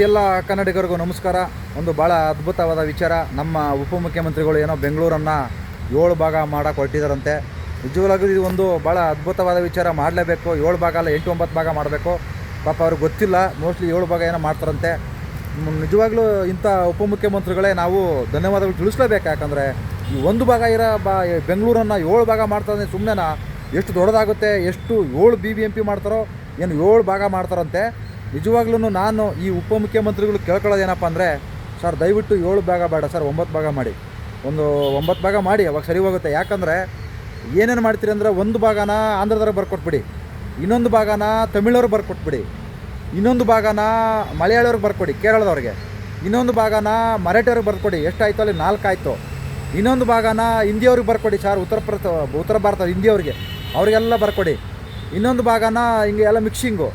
ಎಲ್ಲ ಕನ್ನಡಿಗರಿಗೂ ನಮಸ್ಕಾರ. ಒಂದು ಭಾಳ ಅದ್ಭುತವಾದ ವಿಚಾರ. ನಮ್ಮ ಉಪಮುಖ್ಯಮಂತ್ರಿಗಳು ಏನೋ ಬೆಂಗಳೂರನ್ನು ಏಳು ಭಾಗ ಮಾಡೋಕೆ ಹೊರಟಿದಾರಂತೆ. ನಿಜವಾಗ್ಲೂ ಇದು ಒಂದು ಭಾಳ ಅದ್ಭುತವಾದ ವಿಚಾರ ಮಾಡಲೇಬೇಕು. ಏಳು ಭಾಗ ಅಲ್ಲ, ಎಂಟು ಒಂಬತ್ತು ಭಾಗ ಮಾಡಬೇಕು. ಪಾಪ ಅವ್ರಿಗೆ ಗೊತ್ತಿಲ್ಲ. ಮೋಸ್ಟ್ಲಿ ಏಳು ಭಾಗ ಏನೋ ಮಾಡ್ತಾರಂತೆ. ನಿಜವಾಗ್ಲೂ ಇಂಥ ಉಪಮುಖ್ಯಮಂತ್ರಿಗಳೇ ನಾವು ಧನ್ಯವಾದಗಳು ತಿಳಿಸ್ಲೇಬೇಕು. ಯಾಕಂದರೆ ಈ ಒಂದು ಭಾಗ ಇರೋ ಬಾ, ಬೆಂಗಳೂರನ್ನು ಏಳು ಭಾಗ ಮಾಡ್ತಾರೆ ಸುಮ್ಮನೆನಾ ಎಷ್ಟು ದೊಡ್ಡದಾಗುತ್ತೆ, ಎಷ್ಟು ಏಳು ಬಿ ಬಿ ಎಂ ಪಿ ಮಾಡ್ತಾರೋ, ಏನು ಏಳು ಭಾಗ ಮಾಡ್ತಾರಂತೆ. ನಿಜವಾಗ್ಲೂ ನಾನು ಈ ಉಪಮುಖ್ಯಮಂತ್ರಿಗಳು ಕೇಳ್ಕೊಳ್ಳೋದೇನಪ್ಪ ಅಂದರೆ, ಸರ್, ದಯವಿಟ್ಟು ಏಳು ಭಾಗ ಬೇಡ, ಸರ್, ಒಂಬತ್ತು ಭಾಗ ಮಾಡಿ. ಒಂದು ಒಂಬತ್ತು ಭಾಗ ಮಾಡಿ, ಅವಾಗ ಸರಿ ಹೋಗುತ್ತೆ. ಯಾಕಂದರೆ, ಏನೇನು ಮಾಡ್ತೀರಿ ಅಂದರೆ, ಒಂದು ಭಾಗನ ಆಂಧ್ರದವ್ರಿಗೆ ಬರ್ಕೊಟ್ಬಿಡಿ. ಇನ್ನೊಂದು ಭಾಗನ ತಮಿಳವ್ರಿಗೆ ಬರ್ಕೊಟ್ಬಿಡಿ. ಇನ್ನೊಂದು ಭಾಗನ ಮಲಯಾಳಿಯವ್ರಿಗೆ ಬರ್ಕೊಡಿ, ಕೇರಳದವ್ರಿಗೆ. ಇನ್ನೊಂದು ಭಾಗನ ಮರಾಠಿಯವ್ರಿಗೆ ಬರ್ಕೊಡಿ, ಎಷ್ಟಾಯಿತು ಅಲ್ಲಿ? ನಾಲ್ಕು ಆಯಿತು ಇನ್ನೊಂದು ಭಾಗನ ಹಿಂದಿಯವ್ರಿಗೆ ಬರ್ಕೊಡಿ, ಸರ್, ಉತ್ತರ ಪ್ರದೇಶ ಉತ್ತರ ಭಾರತ ಹಿಂದಿಯವ್ರಿಗೆ. ಅವರಿಗೆಲ್ಲ ಬರ್ಕೊಡಿ. ಇನ್ನೊಂದು ಭಾಗನ ಹಿಂಗೆ ಎಲ್ಲ ಮಿಕ್ಸಿಂಗು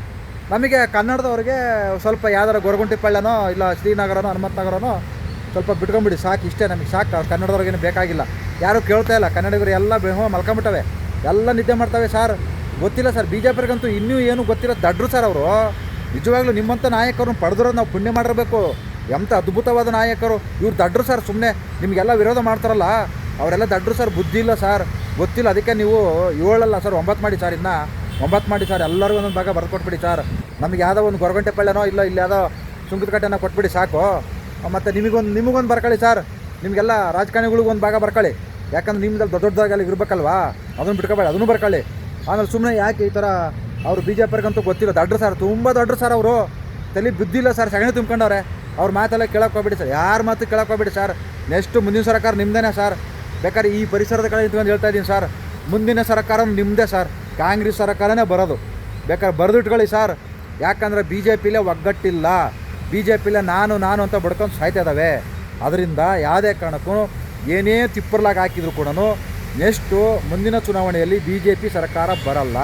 ನಮಗೆ ಕನ್ನಡದವ್ರಿಗೆ ಸ್ವಲ್ಪ ಯಾವ್ದಾರ ಗೊರಗುಂಟಿಪಳ್ಳನೋ ಇಲ್ಲ ಶ್ರೀನಗರನೋ ಹನುಮಂತನಗರನೋ ಸ್ವಲ್ಪ ಬಿಟ್ಕೊಂಬಿಡಿ, ಸಾಕು ಇಷ್ಟೇ ನಮಗೆ, ಸಾಕು. ಕನ್ನಡದವ್ರಿಗೇನು ಬೇಕಾಗಿಲ್ಲ. ಯಾರೂ ಕೇಳ್ತಾ ಇಲ್ಲ. ಕನ್ನಡಿಗರು ಎಲ್ಲ ಬೇಹ ಮಲ್ಕೊಂಬಿಟ್ಟವೆ. ಎಲ್ಲ ನಿದ್ದೆ ಮಾಡ್ತವೆ ಸರ್. ಗೊತ್ತಿಲ್ಲ ಸರ್. ಬಿ ಜೆ ಪಿಗಂತೂ ಇನ್ನೂ ಏನು ಗೊತ್ತಿಲ್ಲ. ದಡ್ರು ಸರ್ ಅವರು. ನಿಜವಾಗ್ಲೂ ನಿಮ್ಮಂಥ ನಾಯಕರನ್ನು ಪಡೆದಿರೋದು ನಾವು ಪುಣ್ಯ ಮಾಡಿರಬೇಕು. ಎಂಥ ಅದ್ಭುತವಾದ ನಾಯಕರು. ಇವ್ರು ದಡ್ರು ಸರ್ ಸುಮ್ಮನೆ ನಿಮಗೆಲ್ಲ ವಿರೋಧ ಮಾಡ್ತಾರಲ್ಲ. ಅವರೆಲ್ಲ ದಡ್ರು ಸರ್ ಬುದ್ಧಿ ಇಲ್ಲ ಸರ್. ಗೊತ್ತಿಲ್ಲ. ಅದಕ್ಕೆ ನೀವು ಏಳಲ್ಲ ಸರ್. ಒಂಬತ್ತು ಮಾಡಿ ಸರ್ ಇನ್ನು. ಒಂಬತ್ತು ಮಾಡಿ ಸರ್, ಎಲ್ಲರಿಗೂ ಒಂದೊಂದು ಭಾಗ ಬರೆದು ಕೊಟ್ಬಿಡಿ ಸರ್. ನಮಗೆ ಯಾವುದೋ ಒಂದು ಗೊರಗಂಟೆ ಪಳ್ಳೆನೋ ಇಲ್ಲ ಇಲ್ಲಿ ಯಾವುದೋ ಸುಂಕದ ಕಟ್ಟೆನೋ ಕೊಟ್ಬಿಡಿ ಸಾಕು. ಮತ್ತು ನಿಮಗೊಂದು ನಿಮಗೊಂದು ಬರ್ಕೊಳ್ಳಿ ಸರ್. ನಿಮಗೆಲ್ಲ ರಾಜಕಾರಣಿಗಳಿಗೂ ಒಂದು ಭಾಗ ಬರ್ಕೊಳ್ಳಿ. ಯಾಕಂದ್ರೆ ನಿಮ್ಮದಲ್ಲಿ ದೊಡ್ಡ ದೊಡ್ಡದಾಗಿ ಇರಬೇಕಲ್ವಾ? ಅದನ್ನು ಬಿಟ್ಕೋಬೇಡಿ, ಅದನ್ನು ಬರ್ಕೊಳ್ಳಿ. ಆಮೇಲೆ ಸುಮ್ಮನೆ ಯಾಕೆ ಈ ಥರ ಅವರು ಬಿ ಜೆ ಪಿಗಂತೂ ಗೊತ್ತಿಲ್ಲ. ದೊಡ್ಡರು ಸರ್, ತುಂಬ ದೊಡ್ಡರು ಸರ್ ಅವರು. ತಲೆ ಬುದ್ಧಿಲ್ಲ ಸರ್, ಸಗಣಿ ತುಂಬ್ಕೊಂಡವ್ರೆ. ಅವ್ರ ಮಾತೆಲ್ಲ ಕೇಳಕ್ಕೆ ಹೋಗ್ಬಿಡಿ ಸರ್. ಯಾರ ಮಾತು ಕೇಳಕ್ಕೆ ಹೋಗ್ಬಿಡಿ ಸರ್. ನೆಕ್ಸ್ಟ್ ಮುಂದಿನ ಸರ್ಕಾರ ನಿಮ್ಮದೇನೆ ಸರ್. ಬೇಕಾದ್ರೆ ಈ ಪರಿಸರದ ಕಡೆ ನಿಂತ್ಕೊಂಡು ಹೇಳ್ತಾ ಇದ್ದೀನಿ ಸರ್. ಮುಂದಿನ ಸರ್ಕಾರ ನಿಮ್ಮದೇ ಸರ್. ಕಾಂಗ್ರೆಸ್ ಸರ್ಕಾರನೇ ಬರೋದು. ಬೇಕಾದ್ರೆ ಬರೆದಿಟ್ಕೊಳ್ಳಿ ಸರ್. ಯಾಕಂದರೆ ಬಿ ಜೆ ಪಿಲೇ ಒಗ್ಗಟ್ಟಿಲ್ಲ. ಬಿ ಜೆ ಪಿಲೇ ನಾನು ನಾನು ಅಂತ ಬಡ್ಕೊಂಡು ಸಾಯ್ತಾ ಇದ್ದಾವೆ. ಅದರಿಂದ ಯಾವುದೇ ಕಾರಣಕ್ಕೂ ಏನೇ ತಿಪ್ಪರ್ಲಾಗಿ ಹಾಕಿದ್ರು ಕೂಡ ನೆಕ್ಸ್ಟು ಮುಂದಿನ ಚುನಾವಣೆಯಲ್ಲಿ ಬಿ ಜೆ ಪಿ ಸರ್ಕಾರ ಬರಲ್ಲ.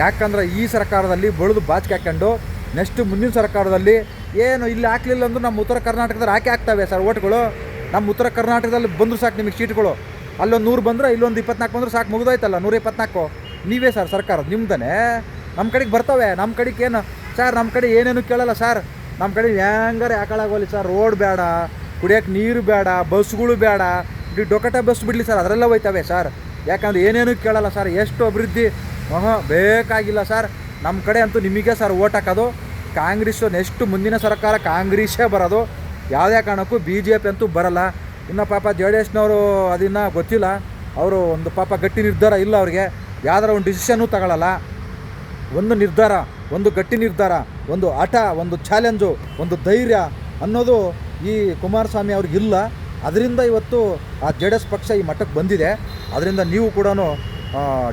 ಯಾಕಂದ್ರೆ ಈ ಸರ್ಕಾರದಲ್ಲಿ ಬಳಿದು ಬಾಚಿಗೆ ಹಾಕ್ಕೊಂಡು ನೆಕ್ಸ್ಟ್ ಮುಂದಿನ ಸರ್ಕಾರದಲ್ಲಿ ಏನು ಇಲ್ಲಿ ಹಾಕಲಿಲ್ಲ ಅಂದ್ರೆ ನಮ್ಮ ಉತ್ತರ ಕರ್ನಾಟಕದಲ್ಲಿ ಹಾಕಿ ಹಾಕ್ತವೆ ಸರ್ ಓಟ್ಗಳು ನಮ್ಮ ಉತ್ತರ ಕರ್ನಾಟಕದಲ್ಲಿ ಬಂದರೂ ಸಾಕು ನಿಮಗೆ ಸೀಟ್ಗಳು. ಅಲ್ಲೊಂದು ನೂರು ಬಂದರೆ ಇಲ್ಲೊಂದು ಇಪ್ಪತ್ನಾಲ್ಕು ಬಂದರೂ ಸಾಕು ಮುಗಿದೋಯ್ತಲ್ಲ ನೂರ ಇಪ್ಪತ್ನಾಲ್ಕು. ನೀವೇ ಸರ್ ಸರ್ಕಾರ ನಿಮ್ದೇ ನಮ್ಮ ಕಡೆಗೆ ಬರ್ತವೆ ನಮ್ಮ ಕಡೆಗೆ ಏನು? ಸರ್ ನಮ್ಮ ಕಡೆ ಏನೇನು ಕೇಳಲ್ಲ ಸರ್ ನಮ್ಮ ಕಡೆ ಹೆಂಗಾರೆ ಯಾಕಳಾಗೋಲಿ ಸರ್ ರೋಡ್ ಬೇಡ, ಕುಡಿಯೋಕೆ ನೀರು ಬೇಡ, ಬಸ್ಗಳು ಬೇಡ. ಇಡೀ ಡೊಕಟ ಬಸ್ ಬಿಡಲಿ ಸರ್ ಅದರೆಲ್ಲ ಹೋಯ್ತವೆ ಸರ್ ಯಾಕಂದ್ರೆ ಏನೇನು ಕೇಳಲ್ಲ ಸರ್ ಎಷ್ಟು ಅಭಿವೃದ್ಧಿ? ಹಾಂ ಬೇಕಾಗಿಲ್ಲ ಸರ್ ನಮ್ಮ ಕಡೆ ಅಂತೂ ನಿಮಗೆ ಸರ್ ಓಟ್ ಹಾಕೋದು. ಕಾಂಗ್ರೆಸ್ಸು ನೆಕ್ಸ್ಟ್ ಮುಂದಿನ ಸರ್ಕಾರ ಕಾಂಗ್ರೆಸ್ಸೇ ಬರೋದು. ಯಾವುದೇ ಕಾರಣಕ್ಕೂ ಬಿ ಜೆ ಪಿ ಅಂತೂ ಬರಲ್ಲ. ಇನ್ನು ಪಾಪ ಜೆ ಡಿ ಎಸ್ನವರು ಅದನ್ನು ಗೊತ್ತಿಲ್ಲ. ಅವರು ಒಂದು ಪಾಪ ಗಟ್ಟಿ ನಿರ್ಧಾರ ಇಲ್ಲ ಅವ್ರಿಗೆ. ಯಾವ್ದಾರ ಒಂದು ಡಿಸಿಷನ್ನು ತಗೊಳ್ಳಲ್ಲ ಒಂದು ನಿರ್ಧಾರ, ಒಂದು ಗಟ್ಟಿ ನಿರ್ಧಾರ, ಒಂದು ಆಟ ಒಂದು ಚಾಲೆಂಜು, ಒಂದು ಧೈರ್ಯ ಅನ್ನೋದು ಈ ಕುಮಾರಸ್ವಾಮಿ ಅವ್ರಿಗಿಲ್ಲ ಅದರಿಂದ ಇವತ್ತು ಆ ಜೆ ಪಕ್ಷ ಈ ಮಟ್ಟಕ್ಕೆ ಬಂದಿದೆ. ಅದರಿಂದ ನೀವು ಕೂಡ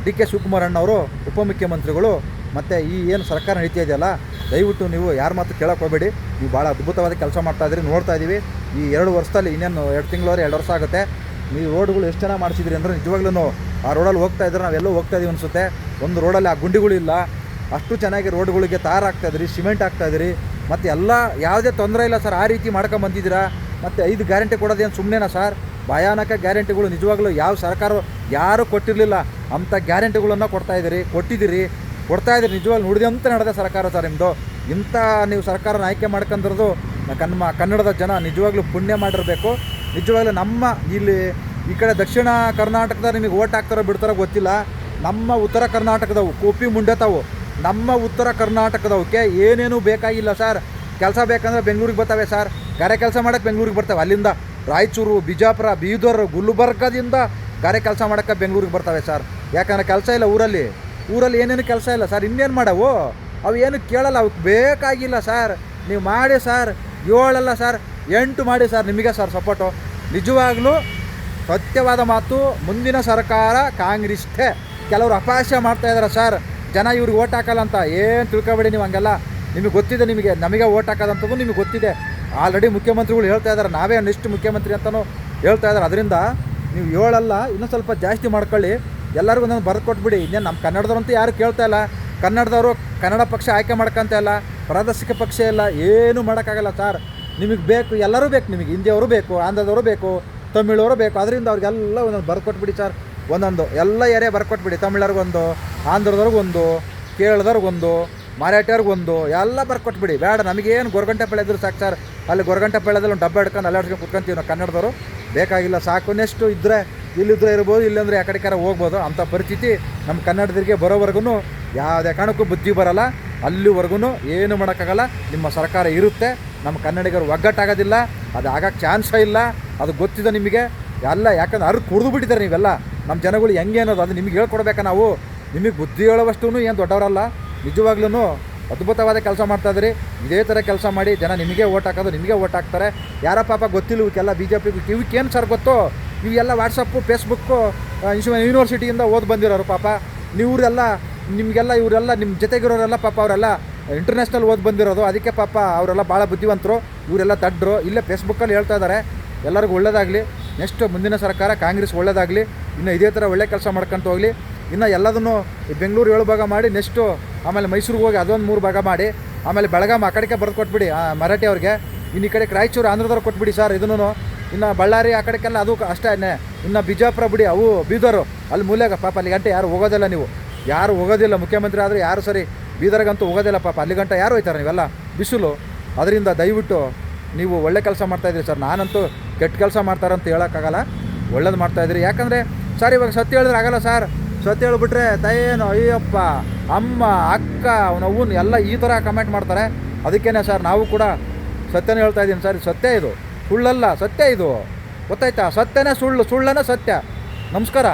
ಡಿ ಕೆ ಶಿವಕುಮಾರ್ ಅಣ್ಣವರು ಉಪಮುಖ್ಯಮಂತ್ರಿಗಳು ಮತ್ತು ಈ ಏನು ಸರ್ಕಾರ ನಡೀತಾ ಇದೆಯಲ್ಲ, ದಯವಿಟ್ಟು ನೀವು ಯಾರ ಮಾತು ಕೇಳಕ್ಕೆ ಹೋಗಬೇಡಿ ನೀವು ಭಾಳ ಅದ್ಭುತವಾದ ಕೆಲಸ ಮಾಡ್ತಾ ಇದ್ದೀರಿ, ನೋಡ್ತಾ ಇದ್ದೀವಿ. ಈ ಎರಡು ವರ್ಷದಲ್ಲಿ ಇನ್ನೇನು ಎರಡು ತಿಂಗಳವರೆ, ಎರಡು ವರ್ಷ ಆಗುತ್ತೆ. ನೀವು ರೋಡ್ಗಳು ಎಷ್ಟು ಚೆನ್ನಾಗಿ ಮಾಡಿಸಿದ್ರಿ ಅಂದರೆ ನಿಜವಾಗ್ಲೂ ಆ ರೋಡಲ್ಲಿ ಹೋಗ್ತಾ ಇದ್ರೆ ನಾವೆಲ್ಲೋ ಹೋಗ್ತಾ ಇದೀವಿ ಅನಿಸುತ್ತೆ. ಒಂದು ರೋಡಲ್ಲಿ ಆ ಗುಂಡಿಗಳಿಲ್ಲ ಅಷ್ಟು ಚೆನ್ನಾಗಿ ರೋಡ್ಗಳಿಗೆ ತಾರ ಆಗ್ತಾ ಇದ್ರಿ, ಸಿಮೆಂಟ್ ಆಗ್ತಾ ಇದ್ರಿ. ಮತ್ತು ಎಲ್ಲ ಯಾವುದೇ ತೊಂದರೆ ಇಲ್ಲ ಸರ್, ಆ ರೀತಿ ಮಾಡ್ಕೊಂಬಂದಿದ್ದೀರಾ ಮತ್ತು ಐದು ಗ್ಯಾರಂಟಿ ಕೊಡೋದೇನು ಸುಮ್ಮನೆನಾ ಸರ್? ಭಯಾನಕ ಗ್ಯಾರಂಟಿಗಳು ನಿಜವಾಗ್ಲೂ ಯಾವ ಸರ್ಕಾರ ಯಾರೂ ಕೊಟ್ಟಿರಲಿಲ್ಲ. ಅಂಥ ಗ್ಯಾರಂಟಿಗಳನ್ನು ಕೊಡ್ತಾ ಇದ್ದೀರಿ, ಕೊಟ್ಟಿದ್ದೀರಿ. ಕೊಡ್ತಾ ಇದ್ದೀರಿ, ನಿಜವಾಗ್ಲೂ ನುಡಿದಂತ ನಡೆದ ಸರ್ಕಾರ ಸರ್ ನಿಮ್ಮದು ಇಂಥ ನೀವು ಸರ್ಕಾರನ ಆಯ್ಕೆ ಮಾಡ್ಕೊಂಡಿರೋದು ಕನ್ಮ ಕನ್ನಡದ ಜನ ನಿಜವಾಗ್ಲೂ ಪುಣ್ಯ ಮಾಡಿರಬೇಕು. ನಿಜವಾಗ್ಲೂ ನಮ್ಮ ಇಲ್ಲಿ ಈ ಕಡೆ ದಕ್ಷಿಣ ಕರ್ನಾಟಕದ ನಿಮಗೆ ಓಟ್ ಹಾಕ್ತಾರೋ ಬಿಡ್ತಾರೋ ಗೊತ್ತಿಲ್ಲ. ನಮ್ಮ ಉತ್ತರ ಕರ್ನಾಟಕದವು, ಕೋಪಿ ಮುಂಡೆತಾವು, ನಮ್ಮ ಉತ್ತರ ಕರ್ನಾಟಕದವಕ್ಕೆ ಏನೇನು ಬೇಕಾಗಿಲ್ಲ ಸರ್. ಕೆಲಸ ಬೇಕಂದ್ರೆ ಬೆಂಗಳೂರಿಗೆ ಬರ್ತವೆ ಸರ್. ಗಾರೆ ಕೆಲಸ ಮಾಡೋಕ್ಕೆ ಬೆಂಗಳೂರಿಗೆ ಬರ್ತವೆ. ಅಲ್ಲಿಂದ ರಾಯಚೂರು, ಬಿಜಾಪುರ, ಬೀದರ್, ಗುಲ್ಬರ್ಗದಿಂದ ಗಾರೆ ಕೆಲಸ ಮಾಡೋಕ್ಕೆ ಬೆಂಗಳೂರಿಗೆ ಬರ್ತವೆ ಸರ್. ಯಾಕಂದ್ರೆ ಕೆಲಸ ಇಲ್ಲ ಊರಲ್ಲಿ. ಊರಲ್ಲಿ ಏನೇನು ಕೆಲಸ ಇಲ್ಲ ಸರ್. ಇನ್ನೇನು ಮಾಡವು? ಅವು ಏನು ಕೇಳಲ್ಲ. ಅವಕ್ಕೆ ಬೇಕಾಗಿಲ್ಲ ಸರ್. ನೀವು ಮಾಡಿ ಸರ್. ಏಳಲ್ಲ ಸರ್. ಎಂಟು ಮಾಡಿ ಸರ್ ನಿಮಗೆ ಸರ್ ಸಪೋರ್ಟು. ನಿಜವಾಗ್ಲೂ ಸತ್ಯವಾದ ಮಾತು, ಮುಂದಿನ ಸರ್ಕಾರ ಕಾಂಗ್ರೆಸ್ಗೆ ಕೆಲವರು ಅಪಹಾಸ್ಯ ಮಾಡ್ತಾ ಇದ್ದಾರೆ ಸರ್. ಜನ ಇವ್ರಿಗೆ ಓಟ್ ಹಾಕಲ್ಲ ಅಂತ ಏನು ತಿಳ್ಕೊಬೇಡಿ ನೀವು ಹಂಗೆಲ್ಲ. ನಿಮಗೆ ಗೊತ್ತಿದೆ ನಿಮಗೆ, ನಮಗೆ ಓಟ್ ಹಾಕೋದಂಥದ್ದು ನಿಮಗೆ ಗೊತ್ತಿದೆ. ಆಲ್ರೆಡಿ ಮುಖ್ಯಮಂತ್ರಿಗಳು ಹೇಳ್ತಾ ಇದ್ದಾರೆ ನಾವೇ ನೆಕ್ಸ್ಟ್ ಮುಖ್ಯಮಂತ್ರಿ ಅಂತಲೂ ಹೇಳ್ತಾ ಇದ್ದಾರೆ ಅದರಿಂದ ನೀವು ಏಳಲ್ಲ ಇನ್ನೂ ಸ್ವಲ್ಪ ಜಾಸ್ತಿ ಮಾಡ್ಕೊಳ್ಳಿ. ಎಲ್ಲರಿಗೂ ನಾನು ಬರೆದು ಕೊಟ್ಬಿಡಿ. ಇನ್ನೇನು ನಮ್ಮ ಕನ್ನಡದವ್ರಂತೂ ಯಾರು ಕೇಳ್ತಾ ಇಲ್ಲ. ಕನ್ನಡದವರು ಕನ್ನಡ ಪಕ್ಷ ಆಯ್ಕೆ ಮಾಡ್ಕೊಂತ ಇಲ್ಲ ಪ್ರಾದೇಶಿಕ ಪಕ್ಷ ಇಲ್ಲ, ಏನೂ ಮಾಡೋಕ್ಕಾಗಲ್ಲ ಸರ್. ನಿಮಗೆ ಬೇಕು, ಎಲ್ಲರೂ ಬೇಕು ನಿಮಗೆ. ಹಿಂದಿಯವರು ಬೇಕು, ಆಂಧ್ರದವರು ಬೇಕು, ತಮಿಳವರು ಬೇಕು. ಅದರಿಂದ ಅವ್ರಿಗೆಲ್ಲ ಒಂದೊಂದು ಬರ್ಕೊಟ್ಬಿಡಿ ಸರ್. ಒಂದೊಂದು, ಎಲ್ಲ ಏರಿಯಾ ಬರ್ಕೊಟ್ಬಿಡಿ. ತಮಿಳರಿಗೊಂದು, ಆಂಧ್ರದವ್ರಿಗೊಂದು, ಕೇರಳದವ್ರಿಗೊಂದು, ಮರಾಠಿಯವ್ರಿಗೊಂದು, ಎಲ್ಲ ಬರ್ಕೊಟ್ಬಿಡಿ. ಬೇಡ, ನಮಗೇನು ಗೊರಗಂಟೆ ಪಳ್ಳೆ ಇದ್ರು ಸಾಕು ಸರ್. ಅಲ್ಲಿ ಗೊರಗಂಟೆ ಪಳ್ಳೆದಲ್ಲಿ ಒಂದು ಡಬ್ಬ ಹಿಡ್ಕೊಂಡು ಅಲ್ಲಾಡ್ಸ್ಕೊಂಡು ಕುತ್ಕೊಂತೀವಿ ನಾವು ಕನ್ನಡದವರು. ಬೇಕಾಗಿಲ್ಲ, ಸಾಕು. ಇದ್ದರೆ ಇಲ್ಲಿದ್ರೆ ಇರ್ಬೋದು, ಇಲ್ಲಂದ್ರೆ ಆ ಕಡೆ ಕಡೆ ಹೋಗ್ಬೋದು. ಅಂಥ ಪರಿಸ್ಥಿತಿ ನಮ್ಮ ಕನ್ನಡದರಿಗೆ ಬರೋವರೆಗೂ ಯಾವುದೇ ಕಾರಣಕ್ಕೂ ಬುದ್ಧಿ ಬರಲ್ಲ. ಅಲ್ಲಿವರೆಗೂ ಏನು ಮಾಡೋಕ್ಕಾಗಲ್ಲ. ನಿಮ್ಮ ಸರ್ಕಾರ ಇರುತ್ತೆ. ನಮ್ಮ ಕನ್ನಡಿಗರು ಒಗ್ಗಟ್ಟಾಗೋದಿಲ್ಲ, ಅದು ಆಗೋಕ್ಕೆ ಚಾನ್ಸೇ ಇಲ್ಲ, ಅದು ಗೊತ್ತಿದೆ ನಿಮಗೆ. ಎಲ್ಲ ಯಾಕಂದ್ರೆ ಅರ್ದು ಕುಡಿದು ಬಿಟ್ಟಿದ್ದಾರೆ ನೀವೆಲ್ಲ. ನಮ್ಮ ಜನಗಳು ಹೆಂಗೆ ಅನ್ನೋದು ಅದು ನಿಮಗೆ ಹೇಳ್ಕೊಡ್ಬೇಕಾ ನಾವು? ನಿಮಗೆ ಬುದ್ಧಿ ಹೇಳುವಷ್ಟು ಏನು ದೊಡ್ಡವರಲ್ಲ. ನಿಜವಾಗ್ಲೂ ಅದ್ಭುತವಾದ ಕೆಲಸ ಮಾಡ್ತಾ ಇದ್ರಿ ಇದೇ ಥರ ಕೆಲಸ ಮಾಡಿ ಜನ ನಿಮಗೆ ಓಟ್ ಹಾಕೋದು, ನಿಮಗೆ ಓಟ್ ಹಾಕ್ತಾರೆ. ಯಾರ ಪಾಪ ಗೊತ್ತಿಲ್ಲ ಇವಕ್ಕೆಲ್ಲ ಬಿ ಜೆ ಪಿಗೆ ಇವಕ್ಕೇನು ಸರ್ ಗೊತ್ತು? ಇವೆಲ್ಲ ವಾಟ್ಸಪ್ಪು ಫೇಸ್ಬುಕ್ಕು ಯೂನಿವರ್ಸಿಟಿಯಿಂದ ಓದಿ ಬಂದಿರೋರು ಪಾಪ. ನೀವರೆಲ್ಲ, ನಿಮಗೆಲ್ಲ ಇವರೆಲ್ಲ ನಿಮ್ಮ ಜೊತೆಗಿರೋರೆಲ್ಲ ಪಾಪ ಅವರೆಲ್ಲ ಇಂಟರ್ನ್ಯಾಷನಲ್ ಓದಿ ಬಂದಿರೋದು. ಅದಕ್ಕೆ ಪಾಪ ಅವರೆಲ್ಲ ಭಾಳ ಬುದ್ಧಿವಂತರು. ಇವರೆಲ್ಲ ದಡ್ಡರು ಇಲ್ಲೇ ಫೇಸ್ಬುಕ್ಕಲ್ಲಿ ಹೇಳ್ತಾ ಇದ್ದಾರೆ ಎಲ್ಲರಿಗೂ ಒಳ್ಳೇದಾಗಲಿ. ನೆಕ್ಸ್ಟ್ ಮುಂದಿನ ಸರ್ಕಾರ ಕಾಂಗ್ರೆಸ್ ಒಳ್ಳೇದಾಗಲಿ. ಇನ್ನು ಇದೇ ಥರ ಒಳ್ಳೆ ಕೆಲಸ ಮಾಡ್ಕೊಂತ ಹೋಗಲಿ. ಇನ್ನು ಎಲ್ಲದನ್ನು ಬೆಂಗಳೂರು ಏಳು ಭಾಗ ಮಾಡಿ ನೆಕ್ಸ್ಟು ಆಮೇಲೆ ಮೈಸೂರಿಗೆ ಹೋಗಿ ಅದೊಂದು ಮೂರು ಭಾಗ ಮಾಡಿ. ಆಮೇಲೆ ಬೆಳಗಾಂ ಆ ಕಡೆಗೆ ಬರೆದು ಕೊಟ್ಬಿಡಿ ಮರಾಠಿ ಅವ್ರಿಗೆ. ಇನ್ನು ಈ ಕಡೆ ರಾಯಚೂರು ಆಂಧ್ರದವ್ರು ಕೊಟ್ಬಿಡಿ ಸರ್ ಇದನ್ನು. ಇನ್ನು ಬಳ್ಳಾರಿ ಆ ಕಡೆಗೆಲ್ಲ ಅದು ಅಷ್ಟೇ ಇನ್ನು ಬಿಜಾಪುರ ಬಿಡಿ, ಅವು ಬೀದರು. ಅಲ್ಲಿ ಮೂಲೆಗೆ ಪಾಪ ಅಲ್ಲಿ ಗಂಟೆ ಯಾರು ಹೋಗೋದಿಲ್ಲ ನೀವು. ಯಾರು ಹೋಗೋದಿಲ್ಲ. ಮುಖ್ಯಮಂತ್ರಿ ಆದರೆ ಯಾರು ಸರಿ ಬೀದರ್ಗಂತೂ ಹೋಗೋದಿಲ್ಲ ಪಾಪ ಅಲ್ಲಿ ಗಂಟ ಯಾರು ಹೋಯ್ತಾರೆ ನೀವೆಲ್ಲ? ಬಿಸಿಲು. ಅದರಿಂದ ದಯವಿಟ್ಟು ನೀವು ಒಳ್ಳೆ ಕೆಲಸ ಮಾಡ್ತಾಯಿದ್ರಿ ಸರ್. ನಾನಂತೂ ಕೆಟ್ಟ ಕೆಲಸ ಮಾಡ್ತಾರಂತ ಹೇಳೋಕ್ಕಾಗಲ್ಲ. ಒಳ್ಳೇದು ಮಾಡ್ತಾಯಿದ್ರಿ ಯಾಕಂದರೆ, ಸರ್, ಇವಾಗ ಸತ್ಯ ಹೇಳಿದ್ರೆ ಆಗಲ್ಲ ಸರ್. ಸತ್ಯ ಹೇಳ್ಬಿಟ್ರೆ ತಯೇನು, ಅಯ್ಯಪ್ಪ, ಅಮ್ಮ, ಅಕ್ಕ, ಅವನವ್ವನ್ ಎಲ್ಲ ಈ ಥರ ಕಮೆಂಟ್ ಮಾಡ್ತಾರೆ. ಅದಕ್ಕೇನೆ ಸರ್, ನಾವು ಕೂಡ ಸತ್ಯನೇ ಹೇಳ್ತಾ ಇದ್ದೀನಿ ಸರ್. ಸತ್ಯ ಇದು. ಸುಳ್ಳಲ್ಲ, ಸತ್ಯ ಇದು. ಗೊತ್ತಾಯ್ತಾ? ಸತ್ಯನೇ ಸುಳ್ಳು. ಸುಳ್ಳನೇ ಸತ್ಯ. ನಮಸ್ಕಾರ.